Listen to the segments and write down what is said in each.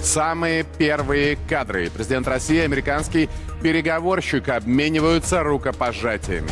Самые первые кадры. Президент России и американский переговорщик обмениваются рукопожатиями.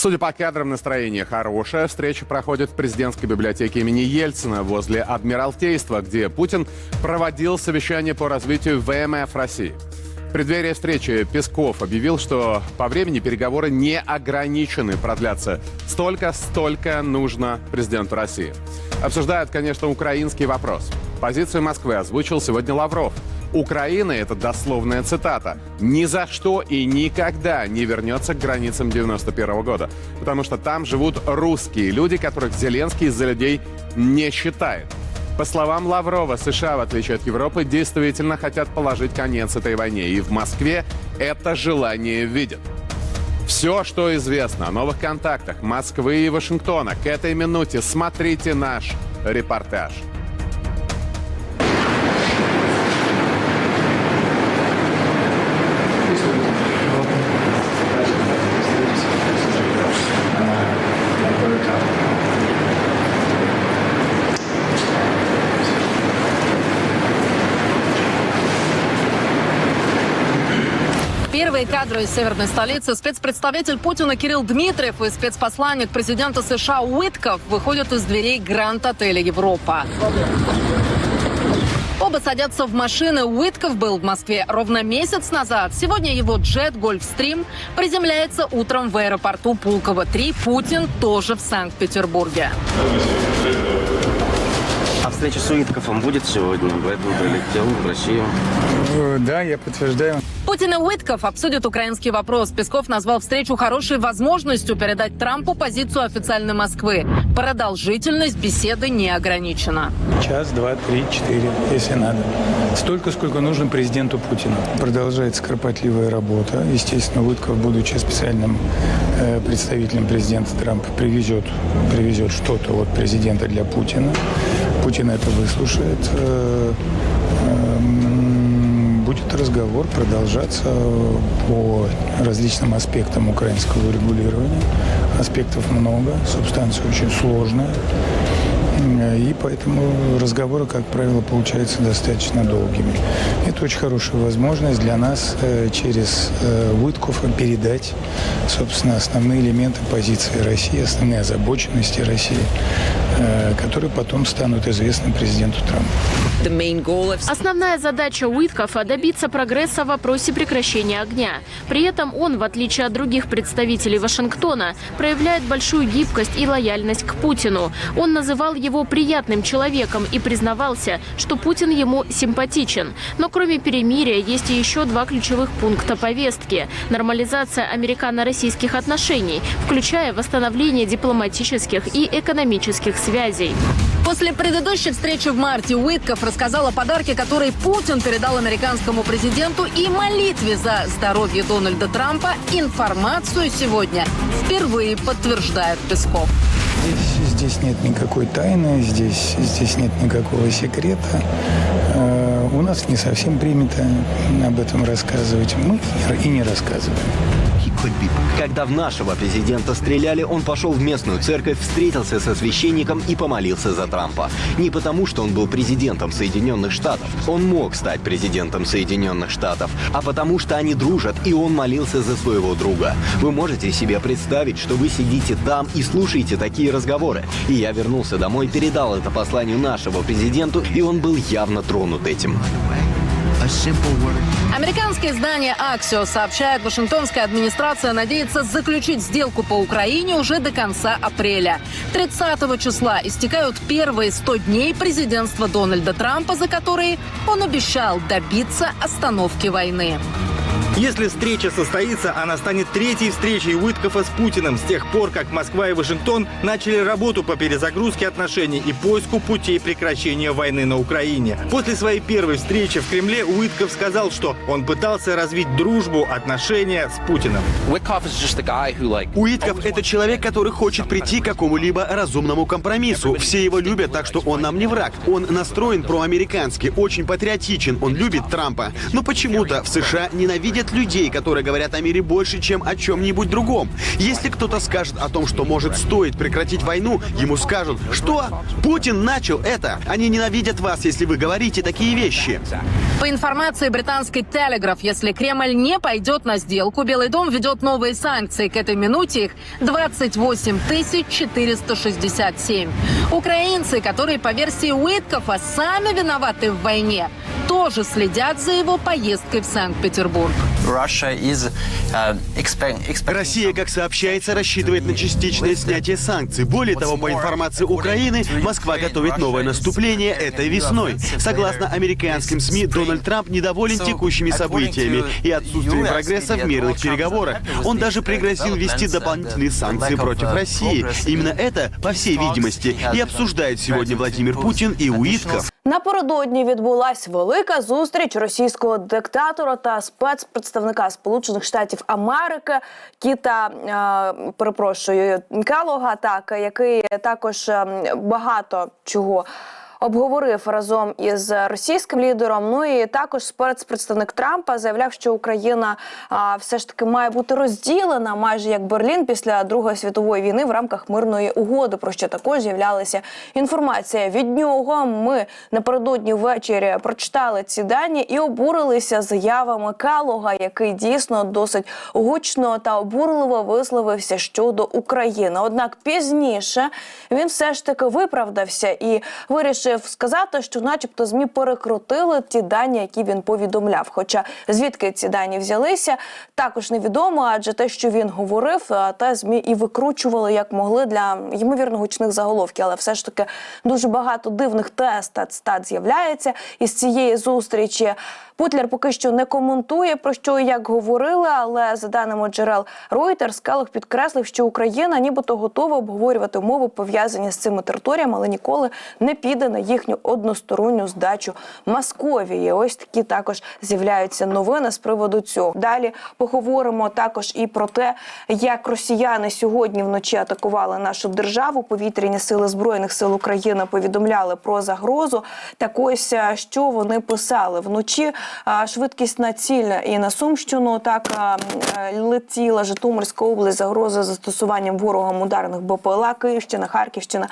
Судя по кадрам, настроение хорошее. Встреча проходит в президентской библиотеке имени Ельцина возле Адмиралтейства, где Путин проводил совещание по развитию ВМФ России. В преддверии встречи Песков объявил, что по времени переговоры не ограничены, продлятся столько, столько нужно президенту России. Обсуждают, конечно, украинский вопрос. Позицию Москвы озвучил сегодня Лавров. Украина, это дословная цитата, ни за что и никогда не вернется к границам 91 года. Потому что там живут русские люди, которых Зеленский из-за людей не считает. По словам Лаврова, США, в отличие от Европы, действительно хотят положить конец этой войне. И в Москве это желание видят. Все, что известно о новых контактах Москвы и Вашингтона к этой минуте, смотрите наш репортаж. Первые кадры из северной столицы. Спецпредставитель Путина Кирилл Дмитриев и спецпосланник президента США Уитков выходят из дверей Гранд-отеля «Европа». Оба садятся в машины. Уитков был в Москве ровно месяц назад. Сегодня его джет «Гольфстрим» приземляется утром в аэропорту Пулково-3. Путин тоже в Санкт-Петербурге. Встреча с Уитковым будет сегодня, поэтому прилетел в Россию. Э, Да, я подтверждаю. Путин и Уитков обсудят украинский вопрос. Песков назвал встречу хорошей возможностью передать Трампу позицию официальной Москвы. Продолжительность беседы не ограничена. Час, два, три, четыре, если надо. Столько, сколько нужно президенту Путину. Продолжается кропотливая работа. Естественно, Уитков, будучи специальным э, представителем президента Трампа, привезет, привезет что-то от президента для Путина. Путин это выслушает. Э, будет разговор продолжаться по различным аспектам украинского регулирования. Аспектов много, субстанция очень сложная. И поэтому разговоры, как правило, получаются достаточно долгими. Это очень хорошая возможность для нас э, через э, Уиткофа передать, собственно, основные элементы позиции России, основные озабоченности России, э, которые потом станут известны президенту Трампу. Основная задача Уиткофа – добиться прогресса в вопросе прекращения огня. При этом он, в отличие от других представителей Вашингтона, проявляет большую гибкость и лояльность к Путину. Он называл его приятным человеком и признавался, что Путин ему симпатичен. Но кроме перемирия есть и еще два ключевых пункта повестки – нормализация американо-российских отношений, включая восстановление дипломатических и экономических связей. После предыдущей встречи в марте Уитков рассказал о подарке, который Путин передал американскому президенту и молитве за здоровье Дональда Трампа. Информацию сегодня впервые подтверждает Песков. Здесь, здесь нет никакой тайны, здесь, здесь нет никакого секрета. Э, у нас не совсем принято об этом рассказывать. Мы и не рассказываем. Когда в нашего президента стреляли, он пошел в местную церковь, встретился со священником и помолился за Трампа. Не потому, что он был президентом Соединенных Штатов. Он мог стать президентом Соединенных Штатов. А потому, что они дружат, и он молился за своего друга. Вы можете себе представить, что вы сидите там и слушаете такие разговоры. И я вернулся домой, передал это посланию нашего президенту, и он был явно тронут этим. Американское издание «Аксио» сообщает, Вашингтонская администрация надеется заключить сделку по Украине уже до конца апреля. 30 числа истекают первые 100 дней президентства Дональда Трампа, за которые он обещал добиться остановки войны. Если встреча состоится, она станет третьей встречей Уиткофа с Путиным с тех пор, как Москва и Вашингтон начали работу по перезагрузке отношений и поиску путей прекращения войны на Украине. После своей первой встречи в Кремле Уитков сказал, что он пытался развить дружбу, отношения с Путиным. Уитков – это человек, который хочет прийти к какому-либо разумному компромиссу. Все его любят, так что он нам не враг. Он настроен проамерикански, очень патриотичен, он любит Трампа. Но почему-то в США ненавидят людей, которые говорят о мире больше, чем о чем-нибудь другом. Если кто-то скажет о том, что может стоит прекратить войну, ему скажут, что Путин начал это. Они ненавидят вас, если вы говорите такие вещи. По информации британской Телеграф, если Кремль не пойдет на сделку, Белый дом ведет новые санкции. К этой минуте их 28 467. Украинцы, которые по версии Уиткофа сами виноваты в войне, тоже следят за его поездкой в Санкт-Петербург. Uh, Россия, как сообщается, рассчитывает на частичное снятие санкций. Более того, по информации Украины, Москва готовит новое наступление этой весной. Согласно американским СМИ, Дональд Трамп недоволен текущими событиями и отсутствием прогресса в мирных переговорах. Он даже пригрозил ввести дополнительные санкции против России. Именно это, по всей видимости, и обсуждает сегодня Владимир Путин и Уитков. Напередодні відбулась велика зустріч російського диктатора та спецпредставника Сполучених Штатів Америки Кіта е, перепрошую Келога, так який також е, багато чого. Обговорив разом із російським лідером. Ну і також спецпредставник Трампа заявляв, що Україна а, все ж таки має бути розділена, майже як Берлін після Другої світової війни в рамках мирної угоди. Про що також з'являлася інформація від нього. Ми напередодні ввечері прочитали ці дані і обурилися заявами Калога, який дійсно досить гучно та обурливо висловився щодо України. Однак пізніше він все ж таки виправдався і вирішив сказати, що, начебто, змі перекрутили ті дані, які він повідомляв. Хоча звідки ці дані взялися, також невідомо, адже те, що він говорив, а, та змі і викручували як могли для ймовірно гучних заголовків. Але все ж таки дуже багато дивних тест та цитат з'являється із цієї зустрічі. Путлер поки що не коментує про що і як говорили, але за даними джерел Reuters, Келлог підкреслив, що Україна нібито готова обговорювати умови пов'язані з цими територіями, але ніколи не піде на їхню односторонню здачу Московії. Ось такі також з'являються новини з приводу цього. Далі поговоримо також і про те, як росіяни сьогодні вночі атакували нашу державу. Повітряні сили збройних сил України повідомляли про загрозу. Так ось е, що вони писали вночі. а, Швидкісна ціль і на Сумщину так е, летіла Житомирська область. Загроза застосуванням ворогом ударних БПЛА, Київщина, Харківщина.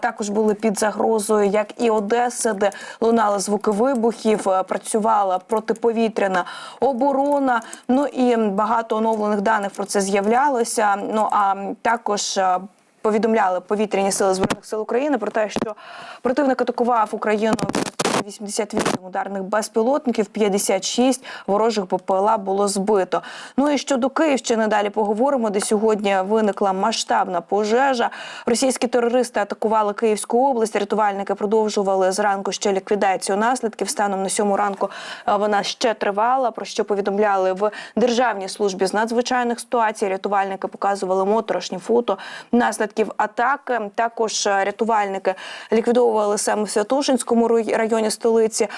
Також були під загрозою, як і Одеса, де лунали звуки вибухів. е, Працювала протиповітряна оборона. Ну і багато оновлених даних про це з'являлося. Ну а також. е, Повідомляли повітряні сили збройних сил України про те, що противник атакував Україну 88 ударних безпілотників, 56 ворожих БПЛА було збито. Ну і щодо Київщини далі поговоримо, де сьогодні виникла масштабна пожежа. Російські терористи атакували Київську область. Рятувальники продовжували зранку ще ліквідацію наслідків. Станом на сьому ранку е, вона ще тривала. Про що повідомляли в Державній службі з надзвичайних ситуацій. Рятувальники показували моторошні фото наслідків атаки. Також е, рятувальники ліквідовували саме в Святошинському районі столиці.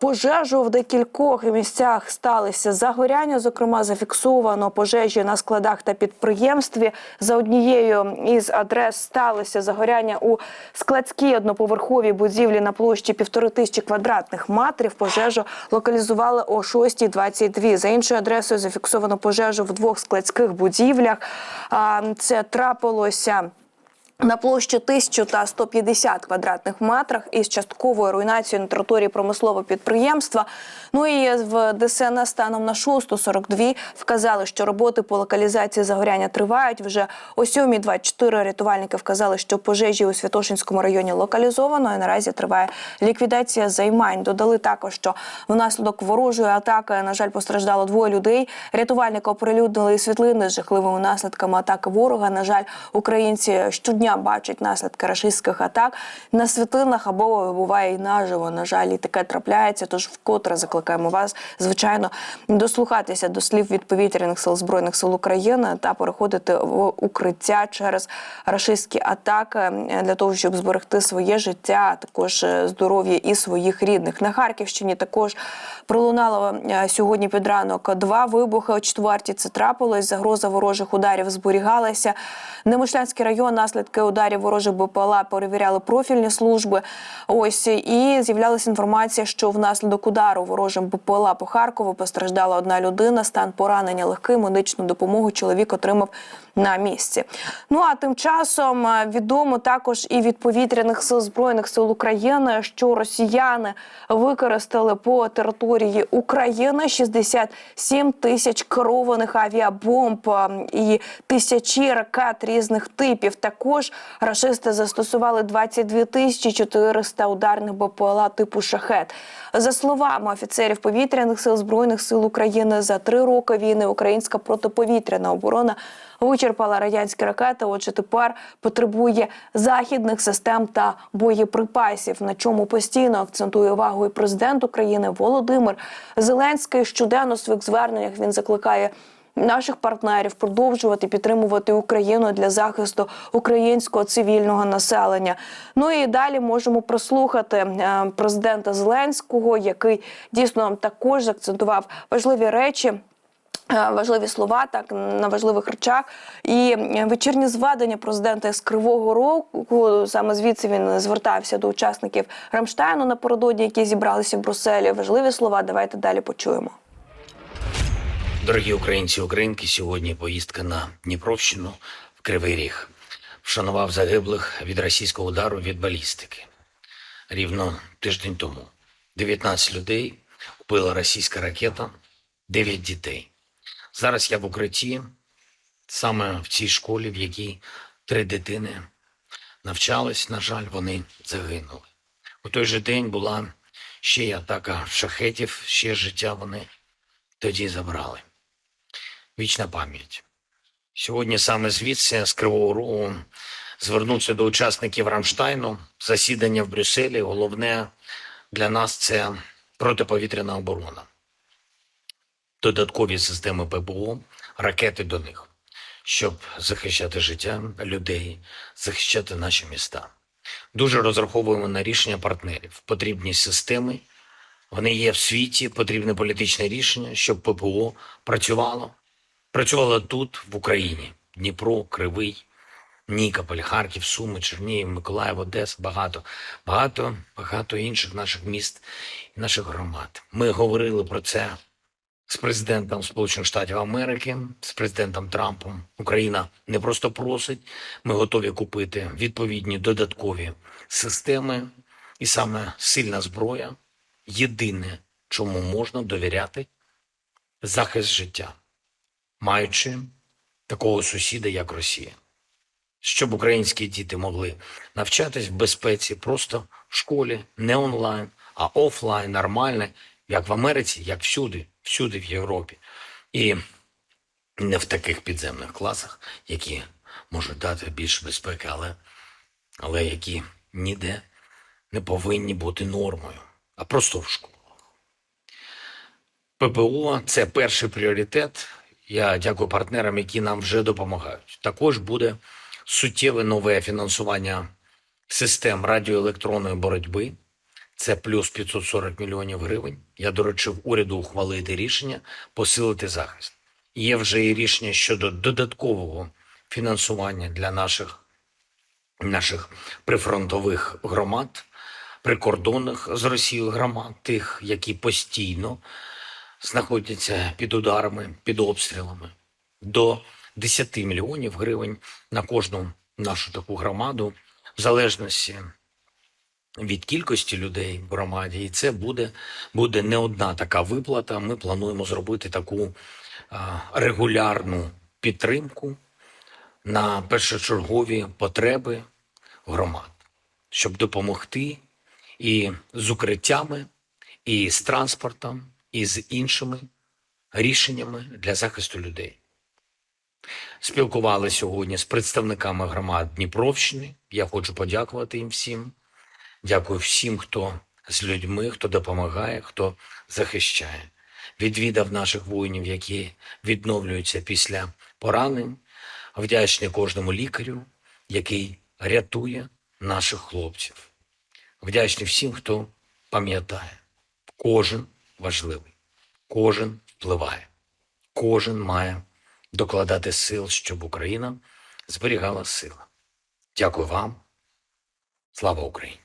Пожежу в декількох місцях сталися загоряння. Зокрема, зафіксовано пожежі на складах та підприємстві. За однією із адрес сталося загоряння у складській одноповерховій будівлі на площі півтори тисячі квадратних метрів. Пожежу локалізували о 6.22. За іншою адресою зафіксовано пожежу в двох складських будівлях. Це трапилося. На площі 1000 та 150 квадратних метрах із частковою руйнацією на території промислового підприємства. Ну і в ДСНС станом на 6.42 вказали, що роботи по локалізації загоряння тривають. Вже о 7.24 рятувальники вказали, що пожежі у Святошинському районі локалізовано. І наразі триває ліквідація займань. Додали також, що внаслідок ворожої атаки, на жаль, постраждало двоє людей. Рятувальники оприлюднили світлини з жахливими наслідками атаки ворога. На жаль, українці щодня щодня бачать наслідки рашистських атак на світлинах або буває і наживо. На жаль, і таке трапляється. Тож вкотре закликаємо вас, звичайно, дослухатися до слів від повітряних сил збройних сил України та переходити в укриття через рашистські атаки для того, щоб зберегти своє життя, а також е, здоров'я і своїх рідних. На Харківщині також пролунало е, сьогодні під ранок два вибухи. О четвертій це трапилось. Загроза ворожих ударів зберігалася. Немишлянський район наслідки ударів ворожих БПЛА перевіряли профільні служби. Ось і з'являлася інформація, що внаслідок удару ворожим БПЛА по Харкову постраждала одна людина. Стан поранення легкий. Медичну допомогу чоловік отримав на місці. Ну а тим часом е, відомо також і від повітряних сил збройних сил України, що росіяни використали по території України 67 тисяч керованих авіабомб е, і тисячі ракет різних типів. Також рашисти застосували 22 тисячі 400 ударних БПЛА типу шахет. За словами офіцерів повітряних сил збройних сил України, за три роки війни українська протиповітряна оборона вичерпала радянські ракети. Отже, тепер потребує західних систем та боєприпасів, на чому постійно акцентує увагу і президент України Володимир Зеленський. Щоденно в своїх зверненнях він закликає. Наших партнерів продовжувати підтримувати Україну для захисту українського цивільного населення. Ну і далі можемо прослухати е, президента Зеленського, який дійсно також акцентував важливі речі. Е, Важливі слова так на важливих речах, і вечірні зведення президента з Кривого Рогу, саме звідси він звертався до учасників Рамштайну напередодні, які зібралися в Брюсселі. Важливі слова. Давайте далі почуємо. Дорогі українці українки, сьогодні поїздка на Дніпровщину в Кривий Ріг. Вшанував загиблих від російського удару від балістики. Рівно тиждень тому 19 людей вбила російська ракета, 9 дітей. Зараз я в укритті, саме в цій школі, в якій три дитини навчались. На жаль, вони загинули. У той же день була ще й атака шахетів, ще життя вони тоді забрали. Вічна пам'ять. Сьогодні саме звідси, з Кривого Рогу, звернутися до учасників Рамштайну, засідання в Брюсселі. Головне для нас це протиповітряна оборона. Додаткові системи ППО, ракети до них, щоб захищати життя людей, захищати наші міста. Дуже розраховуємо на рішення партнерів. Потрібні системи, вони є в світі, потрібне політичне рішення, щоб ППО працювало. Працювало тут, в Україні. Дніпро, Кривий, Нікополь, Харків, Суми, Чернігів, Миколаїв, Одеса, багато, багато, багато інших наших міст і наших громад. Ми говорили про це з президентом Сполучених Штатів Америки, з президентом Трампом. Україна не просто просить, ми готові купити відповідні додаткові системи, і саме сильна зброя єдине, чому можна довіряти захист життя, маючи такого сусіда, як Росія. Щоб українські діти могли навчатись в безпеці просто в школі, не онлайн, а офлайн, нормально, як в Америці, як всюди, всюди в Європі. І не в таких підземних класах, які можуть дати більше безпеки, але, але які ніде не повинні бути нормою, а просто в школах. ППО це перший пріоритет. Я дякую партнерам, які нам вже допомагають. Також буде суттєве нове фінансування систем радіоелектронної боротьби. Це плюс 540 мільйонів гривень. Я доручив уряду ухвалити рішення посилити захист. Є вже і рішення щодо додаткового фінансування для наших, наших прифронтових громад, прикордонних з Росією громад, тих, які постійно знаходяться під ударами, під обстрілами. До 10 мільйонів гривень на кожну нашу таку громаду, в залежності від кількості людей в громаді, і це буде, буде не одна така виплата. Ми плануємо зробити таку а, регулярну підтримку на першочергові потреби громад, щоб допомогти і з укриттями, і з транспортом, і з іншими рішеннями для захисту людей. Спілкувалися сьогодні з представниками громад Дніпровщини. Я хочу подякувати їм всім. Дякую всім, хто з людьми, хто допомагає, хто захищає. Відвідав наших воїнів, які відновлюються після поранень. Вдячний кожному лікарю, який рятує наших хлопців. Вдячний всім, хто пам'ятає. Кожен важливий, кожен впливає, кожен має докладати сил, щоб Україна зберігала сили. Дякую вам. Слава Україні!